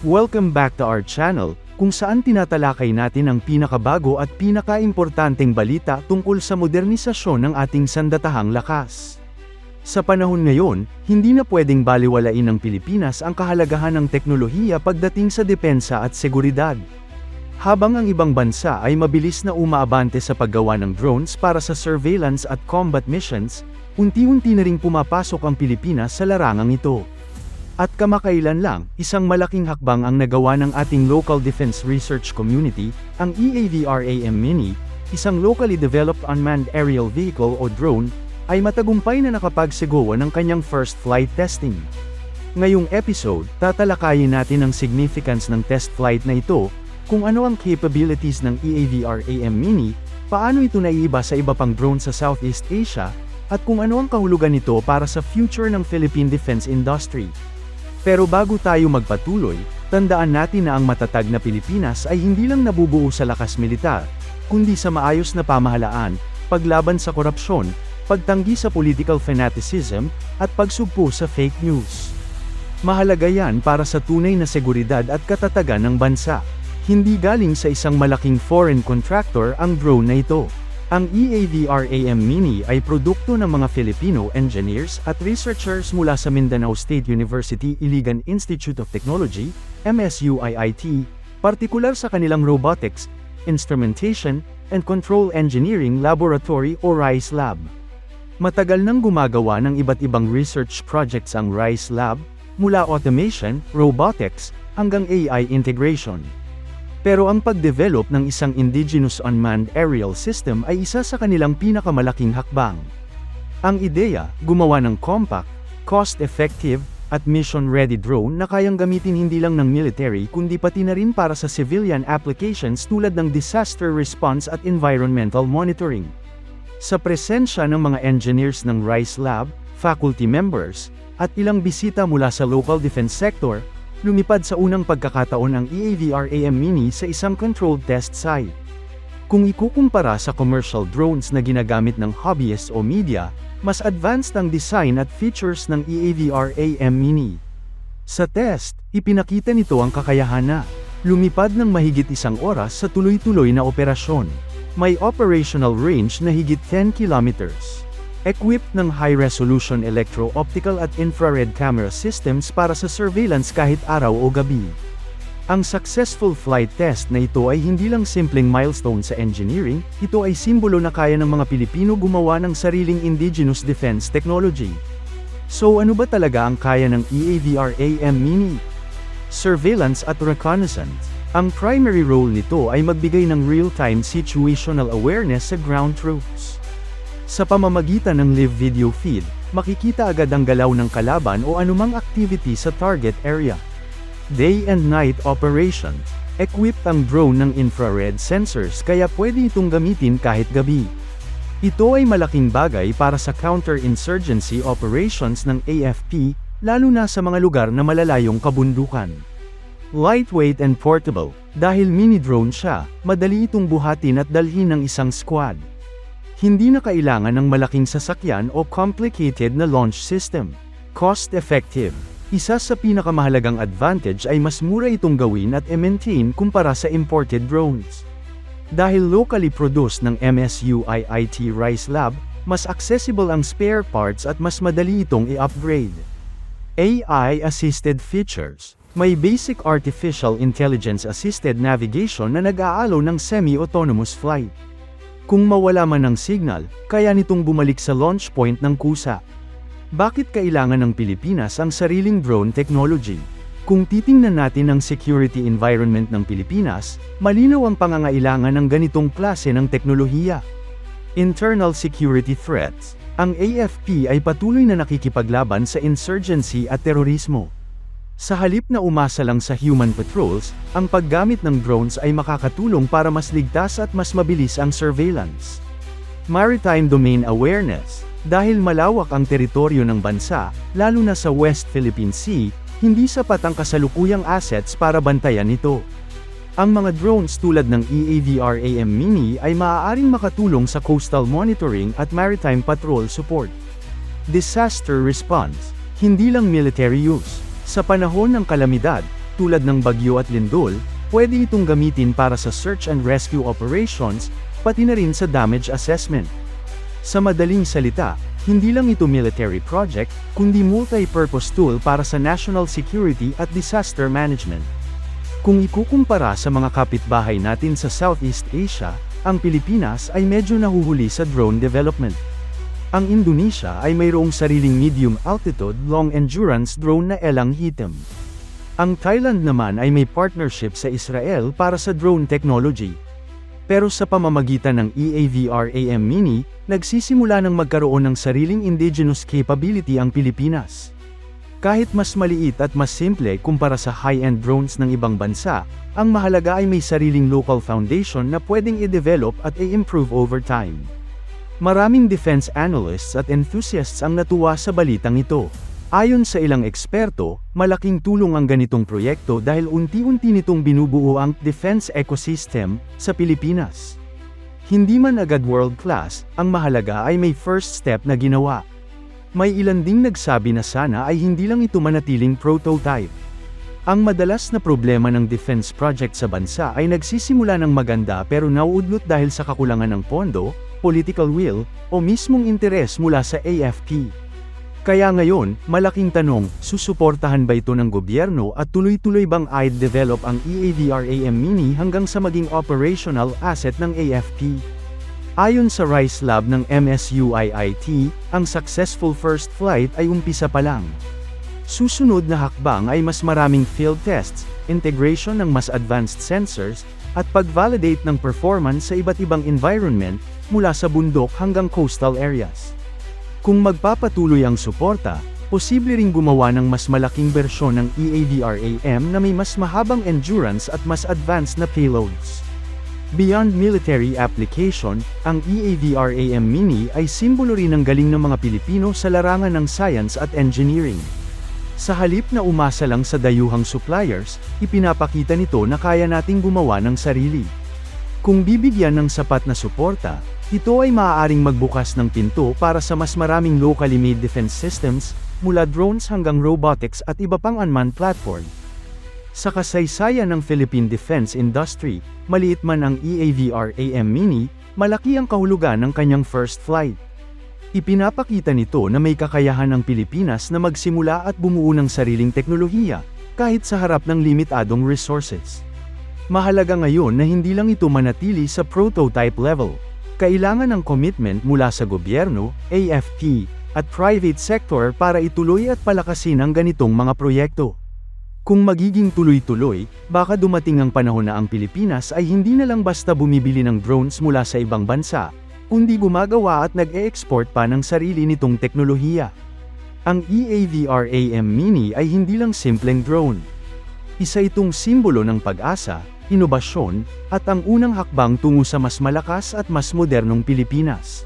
Welcome back to our channel, kung saan tinatalakay natin ang pinakabago at pinakaimportanteng balita tungkol sa modernisasyon ng ating sandatahang lakas. Sa panahon ngayon, hindi na pwedeng baliwalain ng Pilipinas ang kahalagahan ng teknolohiya pagdating sa depensa at seguridad. Habang ang ibang bansa ay mabilis na umaabante sa paggawa ng drones para sa surveillance at combat missions, unti-unti na ring pumapasok ang Pilipinas sa larangang ito. At kamakailan lang, isang malaking hakbang ang nagawa ng ating local defense research community, ang E EAVRAM Mini, isang locally developed unmanned aerial vehicle o drone, ay matagumpay na nakapagsigawa ng kanyang first flight testing. Ngayong episode, tatalakayin natin ang significance ng test flight na ito, kung ano ang capabilities ng E EAVRAM Mini, paano ito naiiba sa iba pang drone sa Southeast Asia, at kung ano ang kahulugan nito para sa future ng Philippine defense industry. Pero bago tayo magpatuloy, tandaan natin na ang matatag na Pilipinas ay hindi lang nabubuo sa lakas militar, kundi sa maayos na pamahalaan, paglaban sa korupsyon, pagtanggi sa political fanaticism, at pagsugpo sa fake news. Mahalaga yan para sa tunay na seguridad at katatagan ng bansa. Hindi galing sa isang malaking foreign contractor ang drone na ito. Ang E EAVRAM Mini ay produkto ng mga Filipino engineers at researchers mula sa Mindanao State University Iligan Institute of Technology, MSU-IIT, partikular sa kanilang Robotics, Instrumentation, and Control Engineering Laboratory o RICE Lab. Matagal nang gumagawa ng iba't ibang research projects ang RICE Lab, mula automation, robotics, hanggang AI integration. Pero ang pag-develop ng isang indigenous unmanned aerial system ay isa sa kanilang pinakamalaking hakbang. Ang ideya, gumawa ng compact, cost-effective, at mission-ready drone na kayang gamitin hindi lang ng military kundi pati na rin para sa civilian applications tulad ng disaster response at environmental monitoring. Sa presensya ng mga engineers ng RICE Lab, faculty members, at ilang bisita mula sa local defense sector, lumipad sa unang pagkakataon ang EAVRAM Mini sa isang controlled test site. Kung ikukumpara sa commercial drones na ginagamit ng hobbyists o media, mas advanced ang design at features ng EAVRAM Mini. Sa test, ipinakita nito ang kakayahan na lumipad ng mahigit isang oras sa tuloy-tuloy na operasyon. May operational range na higit 10 kilometers. Equipped ng high-resolution electro-optical at infrared camera systems para sa surveillance kahit araw o gabi. Ang successful flight test na ito ay hindi lang simpleng milestone sa engineering, ito ay simbolo na kaya ng mga Pilipino gumawa ng sariling indigenous defense technology. So ano ba talaga ang kaya ng EAVRAM Mini? Surveillance at reconnaissance. Ang primary role nito ay magbigay ng real-time situational awareness sa ground troops. Sa pamamagitan ng live video feed, makikita agad ang galaw ng kalaban o anumang activity sa target area. Day and night operations. Equipped ang drone ng infrared sensors kaya pwede itong gamitin kahit gabi. Ito ay malaking bagay para sa counter-insurgency operations ng AFP, lalo na sa mga lugar na malalayong kabundukan. Lightweight and portable. Dahil mini-drone siya, madali itong buhatin at dalhin ng isang squad. Hindi na kailangan ng malaking sasakyan o complicated na launch system. Cost-effective. Isa sa pinakamahalagang advantage ay mas mura itong gawin at i-maintain kumpara sa imported drones. Dahil locally produced ng MSU-IIT Rice Lab, mas accessible ang spare parts at mas madali itong i-upgrade. AI-assisted features. May basic artificial intelligence-assisted navigation na nag-aalo ng semi-autonomous flight. Kung mawala man ng signal, kaya nitong bumalik sa launch point ng kusa. Bakit kailangan ng Pilipinas ang sariling drone technology? Kung titingnan natin ang security environment ng Pilipinas, malinaw ang pangangailangan ng ganitong klase ng teknolohiya. Internal security threats. Ang AFP ay patuloy na nakikipaglaban sa insurgency at terorismo. Sa halip na umasa lang sa human patrols, ang paggamit ng drones ay makakatulong para mas ligtas at mas mabilis ang surveillance. Maritime Domain Awareness Dahil malawak ang teritoryo ng bansa, lalo na sa West Philippine Sea, hindi sapat ang kasalukuyang assets para bantayan ito. Ang mga drones tulad ng EAVRAM Mini ay maaaring makatulong sa coastal monitoring at maritime patrol support. Disaster response Hindi lang military use. Sa panahon ng kalamidad, tulad ng bagyo at lindol, pwede itong gamitin para sa search and rescue operations, pati na rin sa damage assessment. Sa madaling salita, hindi lang ito military project, kundi multi-purpose tool para sa national security at disaster management. Kung ikukumpara sa mga kapitbahay natin sa Southeast Asia, ang Pilipinas ay medyo nahuhuli sa drone development. Ang Indonesia ay mayroong sariling medium-altitude long-endurance drone na Elang Hitem. Ang Thailand naman ay may partnership sa Israel para sa drone technology. Pero sa pamamagitan ng EAVR-AM Mini, nagsisimula ng magkaroon ng sariling indigenous capability ang Pilipinas. Kahit mas maliit at mas simple kumpara sa high-end drones ng ibang bansa, ang mahalaga ay may sariling local foundation na pwedeng i-develop at i-improve over time. Maraming defense analysts at enthusiasts ang natuwa sa balitang ito. Ayon sa ilang eksperto, malaking tulong ang ganitong proyekto dahil unti-unti nitong binubuo ang defense ecosystem sa Pilipinas. Hindi man agad world-class, ang mahalaga ay may first step na ginawa. May ilan ding nagsabi na sana ay hindi lang ito manatiling prototype. Ang madalas na problema ng defense project sa bansa ay nagsisimula ng maganda pero nauudlot dahil sa kakulangan ng pondo, political will, o mismong interes mula sa AFP. Kaya ngayon, malaking tanong, susuportahan ba ito ng gobyerno at tuloy-tuloy bang i-develop ang E EAVRAM Mini hanggang sa maging operational asset ng AFP? Ayon sa Rice Lab ng MSUIIT, ang successful first flight ay umpisa pa lang. Susunod na hakbang ay mas maraming field tests, integration ng mas advanced sensors, at pag-validate ng performance sa iba't ibang environment, mula sa bundok hanggang coastal areas. Kung magpapatuloy ang suporta, posible ring gumawa ng mas malaking bersyon ng E EAVRAM na may mas mahabang endurance at mas advanced na payloads. Beyond military application, ang E EAVRAM Mini ay simbolo rin ng galing ng mga Pilipino sa larangan ng science at engineering. Sa halip na umasa lang sa dayuhang suppliers, ipinapakita nito na kaya nating gumawa ng sarili. Kung bibigyan ng sapat na suporta, ito ay maaaring magbukas ng pinto para sa mas maraming locally made defense systems, mula drones hanggang robotics at iba pang unmanned platform. Sa kasaysayan ng Philippine defense industry, maliit man ang EAVR-AM Mini, malaki ang kahulugan ng kanyang first flight. Ipinapakita nito na may kakayahan ang Pilipinas na magsimula at bumuo ng sariling teknolohiya, kahit sa harap ng limitadong resources. Mahalaga ngayon na hindi lang ito manatili sa prototype level. Kailangan ng commitment mula sa gobyerno, AFP, at private sector para ituloy at palakasin ang ganitong mga proyekto. Kung magiging tuloy-tuloy, baka dumating ang panahon na ang Pilipinas ay hindi na lang basta bumibili ng drones mula sa ibang bansa, kundi gumagawa at nag-e-export pa ng sarili nitong teknolohiya. Ang EAVRAM Mini ay hindi lang simpleng drone. Isa itong simbolo ng pag-asa, inobasyon, at ang unang hakbang tungo sa mas malakas at mas modernong Pilipinas.